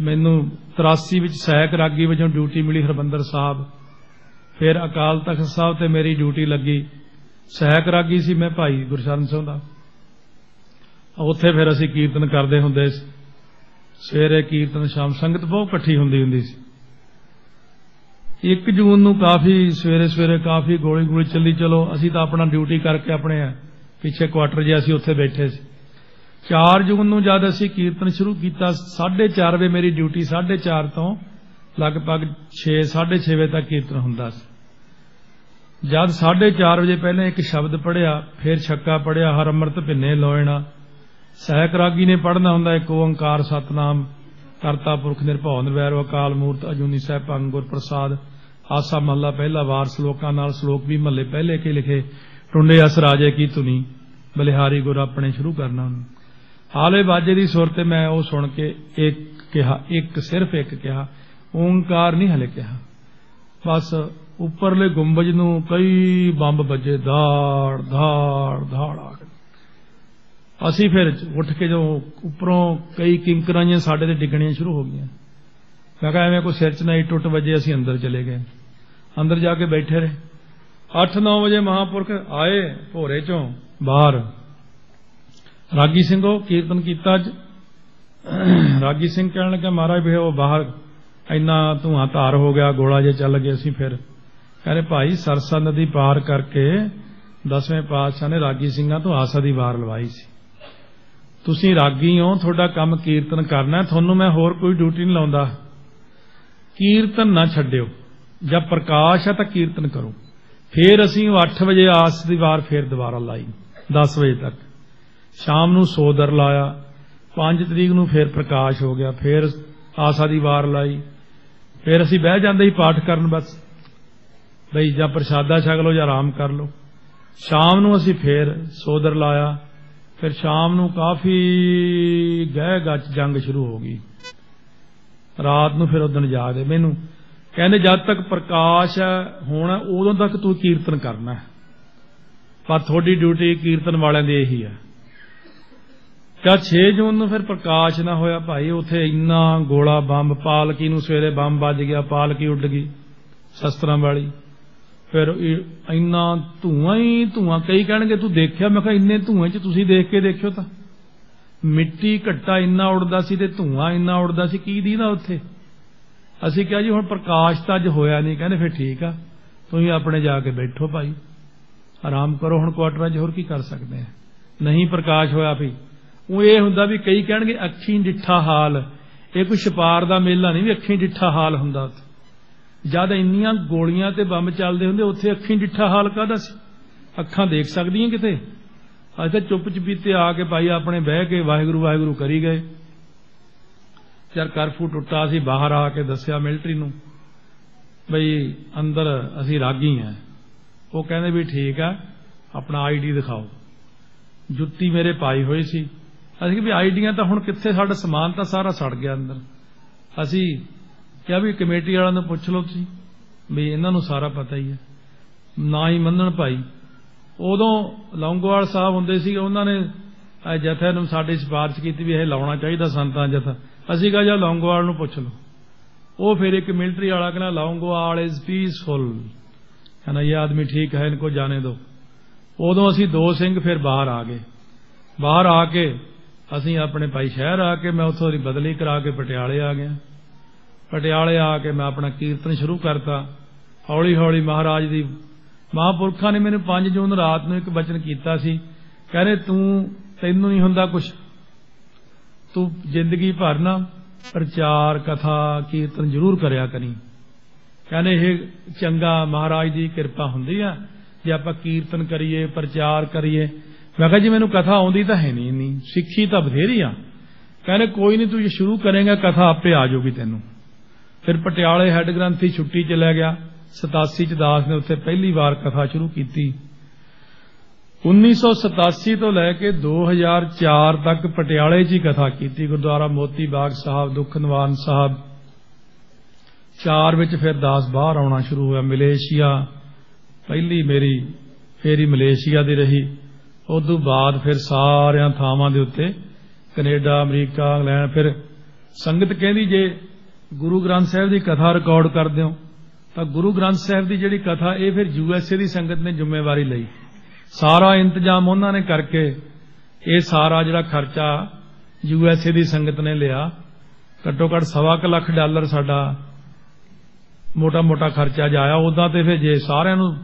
ਮੈਨੂੰ 83 ਵਿੱਚ ਸਹਾਇਕ ਰਾਗੀ ਵਜੋਂ ਡਿਊਟੀ ਮਿਲੀ ਹਰਬੰਦਰ ਸਾਹਿਬ। ਫਿਰ ਅਕਾਲ ਤਖਤ ਸਾਹਿਬ ਤੇ ਮੇਰੀ ਡਿਊਟੀ ਲੱਗੀ। ਸਹਾਇਕ ਰਾਗੀ ਸੀ ਮੈਂ ਭਾਈ ਗੁਰਸ਼ਰਨ ਸਿੰਘ ਦਾ। ਉੱਥੇ ਫਿਰ ਅਸੀਂ ਕੀਰਤਨ ਕਰਦੇ ਹੁੰਦੇ ਸੀ। ਸਵੇਰੇ ਕੀਰਤਨ, ਸ਼ਾਮ ਸੰਗਤ ਬਹੁਤ ਇਕੱਠੀ ਹੁੰਦੀ ਹੁੰਦੀ ਸੀ। 1 ਜੂਨ ਨੂੰ ਕਾਫੀ ਸਵੇਰੇ ਸਵੇਰੇ ਕਾਫੀ ਗੋਲੀ ਗੋਲੀ ਚੱਲੀ, ਚਲੋ ਅਸੀਂ ਤਾਂ ਆਪਣਾ ਡਿਊਟੀ ਕਰਕੇ ਆਪਣੇ ਪਿੱਛੇ ਕੁਆਟਰ ਜਿਹਾ ਅਸੀਂ ਉੱਥੇ ਬੈਠੇ ਸੀ। 4 ਜੂਨ ਨੂੰ ਜਦ ਅਸੀਂ ਕੀਰਤਨ ਸ਼ੁਰੂ ਕੀਤਾ 4:30 ਵਜੇ ਮੇਰੀ ਡਿਊਟੀ 4:30 ਤੋਂ ਲਗਭਗ 6 6:30 ਵਜੇ ਤੱਕ ਕੀਰਤਨ ਹੁੰਦਾ ਸੀ। ਜਦ 4:30 ਵਜੇ ਪਹਿਲਾਂ ਇੱਕ ਸ਼ਬਦ ਪੜਿਆ ਫਿਰ ਛੱਕਾ ਪੜਿਆ ਹਰ ਅੰਮ੍ਰਿਤ ਭਿੰਨੇ ਲੋਇਣਾ। ਸਹਿਕ ਰਾਗੀ ਨੇ ਪੜਨਾ ਹੁੰਦਾ, ਇੱਕ ਓੰਕਾਰ ਸਤਨਾਮ, ਕਰਤਾ ਪੁਰਖ ਨਿਰਭਉ ਨਿਰਵੈਰ ਅਕਾਲ ਮੂਰਤ, ਅਜੂਨੀ ਸਾਹਿਬ ਭੰਗ ਗੁਰ ਪ੍ਰਸਾਦ, ਆਸਾ ਮਹੱਲਾ ਪਹਿਲਾ ਵਾਰ, ਸ਼ਲੋਕਾਂ ਨਾਲ ਸ਼ਲੋਕ ਵੀ ਮਹੱਲੇ ਪਹਿਲੇ ਕੇ ਲਿਖੇ, ਟੁੰਡੇ ਅਸ ਰਾਜੇ ਕੀ ਤੁਨੀ ਬਲਿਹਾਰੀ ਗੁਰ ਆਪਣੇ ਸ਼ੁਰੂ ਕਰਨਾ। ਉਹਨੂੰ ਹਾਲੇ ਬਾਜੇ ਦੀ ਸੁਰ ਤੇ ਮੈਂ ਉਹ ਸੁਣ ਕੇ ਇੱਕ ਕਿਹਾ, ਇੱਕ ਸਿਰਫ ਇੱਕ ਕਿਹਾ, ਓੰਕਾਰ ਨਹੀਂ ਹਲੇ ਕਿਹਾ। ਬਸ ਉੱਪਰਲੇ ਗੁੰਬਜ ਨੂੰ ਕਈ ਬੰਬ ਵੱਜੇ, ਧਾੜ ਧਾੜ ਧਾੜ ਆ ਅਸੀਂ ਫਿਰ ਉੱਠ ਕੇ ਜਦੋਂ ਉੱਪਰੋਂ ਕਈ ਕਿੰਕਰਾਂ ਸਾਡੇ ਤੇ ਡਿੱਗਣੀਆਂ ਸ਼ੁਰੂ ਹੋ ਗਈਆਂ। ਮੈਂ ਕਿਹਾ, ਐਵੇਂ ਕੋਈ ਸਿਰ 'ਚ ਨਹੀਂ ਟੁੱਟ ਵੱਜੇ, ਅਸੀਂ ਅੰਦਰ ਚਲੇ ਗਏ। ਅੰਦਰ ਜਾ ਕੇ ਬੈਠੇ ਰਹੇ। 8-9 ਵਜੇ ਮਹਾਪੁਰਖ ਆਏ ਭੋਰੇ ਚੋਂ ਬਾਹਰ। ਰਾਗੀ ਸਿੰਘੋ ਕੀਰਤਨ ਕੀਤਾ ਅੱਜ। ਰਾਗੀ ਸਿੰਘ ਕਹਿਣ ਲੱਗਾ, ਮਹਾਰਾਜ ਵੀ ਉਹ ਬਾਹਰ ਇੰਨਾ ਧੂਆਂ ਧਾਰ ਹੋ ਗਿਆ, ਗੋਲਾ ਜੇ ਚੱਲ ਗਏ ਅਸੀਂ ਫਿਰ। ਕਹਿੰਦੇ, ਭਾਈ, ਸਰਸਾ ਨਦੀ ਪਾਰ ਕਰਕੇ ਦਸਵੇਂ ਪਾਤਸ਼ਾਹ ਨੇ ਰਾਗੀ ਸਿੰਘਾਂ ਤੋਂ ਆਸਾ ਦੀ ਵਾਰ ਲਵਾਈ ਸੀ। ਤੁਸੀਂ ਰਾਗੀ ਹੋ, ਤੁਹਾਡਾ ਕੰਮ ਕੀਰਤਨ ਕਰਨਾ, ਤੁਹਾਨੂੰ ਮੈਂ ਹੋਰ ਕੋਈ ਡਿਊਟੀ ਨਹੀਂ ਲਾਉਂਦਾ। ਕੀਰਤਨ ਨਾ ਛੱਡਿਓ ਜਦ ਪ੍ਰਕਾਸ਼ ਹੈ ਤਾਂ ਕੀਰਤਨ ਕਰੋ। ਫੇਰ ਅਸੀਂ 8 ਵਜੇ ਆਸ ਦੀ ਵਾਰ ਫਿਰ ਦੁਬਾਰਾ ਲਾਈ 10 ਵਜੇ ਤੱਕ। ਸ਼ਾਮ ਨੂੰ ਸੋਦਰ ਲਾਇਆ। 5 ਤਰੀਕ ਨੂੰ ਫਿਰ ਪ੍ਰਕਾਸ਼ ਹੋ ਗਿਆ। ਫਿਰ ਆਸਾ ਦੀ ਵਾਰ ਲਾਈ। ਫਿਰ ਅਸੀਂ ਬਹਿ ਜਾਂਦੇ ਹੀ ਪਾਠ ਕਰਨ ਬਸ। ਬਈ ਜਾਂ ਪ੍ਰਸ਼ਾਦਾ ਛਕ ਲਓ ਜਾਂ ਆਰਾਮ ਕਰ ਲਓ। ਸ਼ਾਮ ਨੂੰ ਅਸੀਂ ਫਿਰ ਸੋਦਰ ਲਾਇਆ। ਫਿਰ ਸ਼ਾਮ ਨੂੰ ਕਾਫੀ ਗਹਿ ਗੱਚ ਜੰਗ ਸ਼ੁਰੂ ਹੋ ਗਈ। ਰਾਤ ਨੂੰ ਫਿਰ ਉਦੋਂ ਜਾਗਦੇ ਮੈਨੂੰ। ਕਹਿੰਦੇ, ਜਦ ਤੱਕ ਪ੍ਰਕਾਸ਼ ਹੋਣਾ ਉਦੋਂ ਤੱਕ ਤੂੰ ਕੀਰਤਨ ਕਰਨਾ ਪਰ ਤੁਹਾਡੀ ਡਿਊਟੀ ਕੀਰਤਨ ਵਾਲਿਆਂ ਦੀ ਇਹੀ ਹੈ। ਕਾ 6 ਜੂਨ ਨੂੰ ਫਿਰ ਪ੍ਰਕਾਸ਼ ਨਾ ਹੋਇਆ ਭਾਈ? ਉਥੇ ਇੰਨਾ ਗੋਲਾ ਬੰਬ, ਪਾਲਕੀ ਨੂੰ ਸਵੇਰੇ ਬੰਬ ਵੱਜ ਗਿਆ, ਪਾਲਕੀ ਉੱਡ ਗਈ ਸ਼ਸਤਰਾਂ ਵਾਲੀ। ਫਿਰ ਇੰਨਾ ਧੂਆਂ ਹੀ ਧੂਆਂ। ਕਈ ਕਹਿਣਗੇ, ਤੂੰ ਦੇਖਿਆ? ਮੈਂ ਕਿਹਾ, ਇੰਨੇ ਧੂਏ 'ਚ ਤੁਸੀਂ ਦੇਖ ਕੇ ਦੇਖਿਓ ਤਾਂ। ਮਿੱਟੀ ਘੱਟਾ ਇੰਨਾ ਉੜਦਾ ਸੀ ਤੇ ਧੂਆਂ ਇੰਨਾ ਉੜਦਾ ਸੀ, ਕੀ ਦੀਦਾ ਉੱਥੇ? ਅਸੀਂ ਕਿਹਾ ਜੀ, ਹੁਣ ਪ੍ਰਕਾਸ਼ ਤਾਂ ਅੱਜ ਹੋਇਆ ਨਹੀਂ। ਕਹਿੰਦੇ, ਫਿਰ ਠੀਕ ਆ। ਤੁਸੀਂ ਆਪਣੇ ਜਾ ਕੇ ਬੈਠੋ ਭਾਈ। ਆਰਾਮ ਕਰੋ, ਹੁਣ ਕੁਆਟਰਾਂ 'ਚ ਹੋਰ ਕੀ ਕਰ ਸਕਦੇ ਆ? ਨਹੀਂ, ਪ੍ਰਕਾਸ਼ ਹੋਇਆ ਵੀ ਉਹ ਇਹ ਹੁੰਦਾ ਵੀ ਕਈ ਕਹਿਣਗੇ ਅੱਖੀਂ ਡਿੱਠਾ ਹਾਲ। ਇਹ ਕੋਈ ਛਪਾਰ ਦਾ ਮੇਲਾ ਨਹੀਂ ਵੀ ਅੱਖੀਂ ਡਿੱਠਾ ਹਾਲ ਹੁੰਦਾ ਜਦ ਇੰਨੀਆਂ ਗੋਲੀਆਂ ਤੇ ਬੰਬ ਚੱਲਦੇ ਹੁੰਦੇ, ਉੱਥੇ ਅੱਖੀਂ ਡਿੱਠਾ ਹਾਲ ਕਾਹਦਾ ਸੀ? ਅੱਖਾਂ ਦੇਖ ਸਕਦੀਆਂ ਕਿਤੇ? ਅੱਜ ਤਾਂ ਚੁੱਪ ਚਪੀਤੇ ਆ ਕੇ ਭਾਈ ਆਪਣੇ ਬਹਿ ਕੇ ਵਾਹਿਗੁਰੂ ਵਾਹਿਗੁਰੂ ਕਰੀ ਗਏ। ਯਾਰ ਕਰਫੂ ਟੁੱਟਾ, ਅਸੀਂ ਬਾਹਰ ਆ ਕੇ ਦੱਸਿਆ ਮਿਲਟਰੀ ਨੂੰ, ਬਈ ਅੰਦਰ ਅਸੀਂ ਰਾਗੀ ਆ। ਉਹ ਕਹਿੰਦੇ ਵੀ ਠੀਕ ਆ, ਆਪਣਾ ਆਈਡੀ ਦਿਖਾਓ। ਜੁੱਤੀ ਮੇਰੇ ਪਾਈ ਹੋਈ ਸੀ। ਅਸੀਂ ਵੀ ਆਈਡੀਆਂ ਤਾਂ ਹੁਣ ਕਿੱਥੇ ਸਾਡਾ ਸਮਾਨ ਤਾਂ ਸਾਰਾ ਸੜ ਗਿਆ ਅੰਦਰ। ਅਸੀਂ ਕਿਹਾ ਵੀ ਕਮੇਟੀ ਵਾਲਿਆਂ ਨੂੰ ਪੁੱਛ ਲਓ ਤੁਸੀਂ, ਵੀ ਇਹਨਾਂ ਨੂੰ ਸਾਰਾ ਪਤਾ ਹੀ ਹੈ। ਨਾ ਹੀ ਮੰਨਣ ਭਾਈ। ਉਦੋਂ ਲੌਂਗੋਵਾਲ ਸਾਹਿਬ ਹੁੰਦੇ ਸੀ, ਉਹਨਾਂ ਨੇ ਜਥੇ ਨੂੰ ਸਾਡੀ ਸਿਫਾਰਿਸ਼ ਕੀਤੀ ਵੀ ਇਹ ਲਾਉਣਾ ਚਾਹੀਦਾ ਸੰਤਾਂ ਜਥਾ। ਅਸੀਂ ਕਹਾਂ ਜਾਂ ਲੌਂਗੋਵਾਲ ਨੂੰ ਪੁੱਛ ਲਓ। ਉਹ ਫਿਰ ਇੱਕ ਮਿਲਟਰੀ ਵਾਲਾ ਕਹਿੰਦਾ, ਲੌਂਗੋਵਾਲ ਇਜ਼ ਪੀਸਫੁਲ ਕਹਿੰਦਾ, ਇਹ ਆਦਮੀ ਠੀਕ ਹੈ ਇਨਕੋ ਜਾਣੇ ਦਿਓ ਉਦੋਂ ਅਸੀਂ ਦੋ ਸਿੰਘ ਫਿਰ ਬਾਹਰ ਆ ਗਏ। ਬਾਹਰ ਆ ਕੇ ਅਸੀਂ ਆਪਣੇ ਭਾਈ ਸ਼ਹਿਰ ਆ ਕੇ ਮੈਂ ਉੱਥੋਂ ਦੀ ਬਦਲੀ ਕਰਾ ਕੇ ਪਟਿਆਲੇ ਆ ਗਿਆ। ਪਟਿਆਲੇ ਆ ਕੇ ਮੈਂ ਆਪਣਾ ਕੀਰਤਨ ਸ਼ੁਰੂ ਕਰਤਾ। ਹੌਲੀ ਹੌਲੀ ਮਹਾਰਾਜ ਦੀ ਮਹਾਪੁਰਖਾਂ ਨੇ ਮੈਨੂੰ 5 ਜੂਨ ਰਾਤ ਨੂੰ ਇੱਕ ਬਚਨ ਕੀਤਾ ਸੀ। ਕਹਿੰਦੇ, ਤੂੰ, ਤੈਨੂੰ ਨਹੀਂ ਹੁੰਦਾ ਕੁਝ ਤੂੰ ਜ਼ਿੰਦਗੀ ਭਰ ਨਾ ਪ੍ਰਚਾਰ, ਕਥਾ, ਕੀਰਤਨ ਜ਼ਰੂਰ ਕਰਿਆ ਕਰੀ। ਕਹਿੰਦੇ, ਇਹ ਚੰਗਾ ਮਹਾਰਾਜ ਦੀ ਕਿਰਪਾ ਹੁੰਦੀ ਆ। ਜੇ ਆਪਾਂ ਕੀਰਤਨ ਕਰੀਏ, ਪ੍ਰਚਾਰ ਕਰੀਏ ਮੈਂ ਕਿਹਾ ਜੀ, ਮੈਨੂੰ ਕਥਾ ਆਉਂਦੀ ਤਾਂ ਹੈ ਨਹੀਂ, ਇੰਨੀ। ਸਿੱਖੀ ਤਾਂ ਬਥੇਰੀ ਆ। ਕਹਿੰਦੇ, ਕੋਈ ਨਹੀਂ, ਤੂੰ ਜੇ ਸ਼ੁਰੂ ਕਰੇਗਾ, ਕਥਾ ਆਪੇ ਆ ਜਾਊਗੀ ਤੈਨੂੰ। ਫਿਰ ਪਟਿਆਲੇ ਹੈੱਡ ਗ੍ਰੰਥੀ ਛੁੱਟੀ ਚਲਾ ਗਿਆ। 87 ਚ ਦਾਸ ਨੇ ਉੱਥੇ ਪਹਿਲੀ ਵਾਰ ਕਥਾ ਸ਼ੁਰੂ ਕੀਤੀ। 1987 ਤੋਂ ਲੈ ਕੇ 2004 ਤੱਕ ਪਟਿਆਲੇ 'ਚ ਹੀ ਕਥਾ ਕੀਤੀ। ਗੁਰਦੁਆਰਾ ਮੋਤੀ ਬਾਗ ਸਾਹਿਬ ਦੁਖਨਵਾਨ ਸਾਹਿਬ। ਚਾਰ ਵਿੱਚ ਫਿਰ ਦਾਸ ਬਾਹਰ ਆਉਣਾ ਸ਼ੁਰੂ ਹੋਇਆ, ਮਲੇਸ਼ੀਆ। ਪਹਿਲੀ ਮੇਰੀ, ਫੇਰੀ ਮਲੇਸ਼ੀਆ ਦੀ ਰਹੀ। ਉਸ ਤੋਂ ਬਾਅਦ ਫਿਰ ਸਾਰਿਆਂ ਥਾਵਾਂ ਦੇ ਉੱਤੇ, ਕੈਨੇਡਾ, ਅਮਰੀਕਾ, ਇੰਗਲੈਂਡ, ਫਿਰ ਸੰਗਤ ਕਹਿੰਦੀ ਜੇ ਗੁਰੂ ਗ੍ਰੰਥ ਸਾਹਿਬ ਦੀ ਕਥਾ ਰਿਕਾਰਡ ਕਰਦੇ ਹੋ, ਤਾਂ ਗੁਰੂ ਗ੍ਰੰਥ ਸਾਹਿਬ ਦੀ ਜਿਹੜੀ ਕਥਾ, ਇਹ ਫਿਰ ਯੂਐਸਏ ਦੀ ਸੰਗਤ ਨੇ ਜ਼ਿੰਮੇਵਾਰੀ ਲਈ। ਸਾਰਾ ਇੰਤਜ਼ਾਮ ਉਹਨਾਂ ਨੇ ਕਰਕੇ, ਇਹ ਸਾਰਾ ਜਿਹੜਾ ਖਰਚਾ ਯੂਐਸਏ ਦੀ ਸੰਗਤ ਨੇ ਲਿਆ, ਘੱਟੋ ਘੱਟ ਸਵਾ ਕੁ ਲੱਖ ਡਾਲਰ ਸਾਡਾ ਮੋਟਾ ਮੋਟਾ ਖਰਚਾ ਜਾਇਆ। ਉਦਾਂ ਤੇ ਫਿਰ ਜੇ ਸਾਰਿਆਂ ਨੂੰ